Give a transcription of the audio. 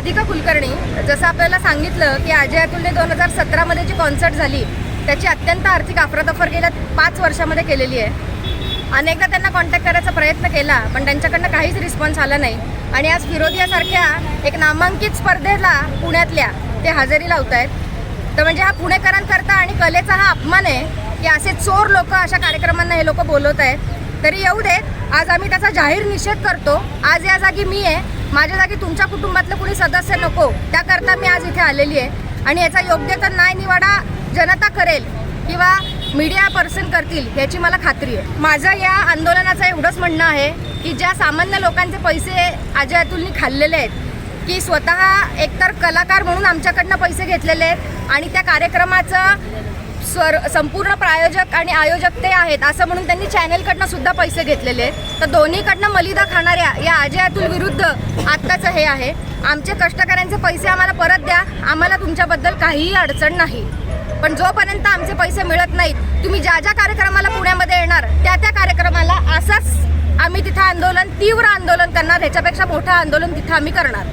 राधिका कुलकर्णी? जसं आपल्याला सांगितलं की अजय अतुलने दोन हजार सतरामध्ये जी कॉन्सर्ट झाली त्याची अत्यंत आर्थिक अफरातफर गेल्या पाच वर्षामध्ये केलेली आहे. अनेकदा त्यांना कॉन्टॅक्ट करायचा प्रयत्न केला पण त्यांच्याकडनं काहीच रिस्पॉन्स आला नाही. आणि आज फिरोदियासारख्या एक नामांकित स्पर्धेला पुण्यातल्या ते हजेरी लावत आहेत तर म्हणजे हा पुणेकरांकरता आणि कलेचा हा अपमान आहे की असे चोर लोक अशा कार्यक्रमांना हे लोक बोलवत आहेत तरी येऊ देत आज आम्ही त्याचा जाहीर निषेध करतो. आज या जागी मी आहे. माझ्या जागी तुमच्या कुटुंबातलं कुणी सदस्य नको त्याकरता मी आज इथे आलेली आहे. आणि याचा योग्य तर नाही निवाडा जनता करेल किंवा मीडिया पर्सन करतील याची मला खात्री आहे. माझं या आंदोलनाचं एवढंच म्हणणं आहे की ज्या सामान्य लोकांचे पैसे अजय अतुलनी खाल्लेले आहेत की स्वतः एकतर कलाकार म्हणून आमच्याकडनं पैसे घेतलेले आहेत आणि त्या कार्यक्रमाचं स्वर संपूर्ण प्रायोजक आणि आयोजक ते आहेत असं म्हणून त्यांनी चॅनलकडनं सुद्धा पैसे घेतलेले आहेत. तर दोन्हीकडनं मलिदा खाणाऱ्या या अजय अतुल विरुद्ध आत्ताचं हे आहे. आमचे कष्टकऱ्यांचे पैसे आम्हाला परत द्या. आम्हाला तुमच्याबद्दल काहीही अडचण नाही. पण जोपर्यंत आमचे पैसे मिळत नाहीत तुम्ही ज्या ज्या कार्यक्रमाला पुण्यामध्ये येणार त्या त्या कार्यक्रमाला असंच आम्ही तिथं आंदोलन तीव्र आंदोलन करणार. ह्याच्यापेक्षा मोठं आंदोलन तिथं आम्ही करणार.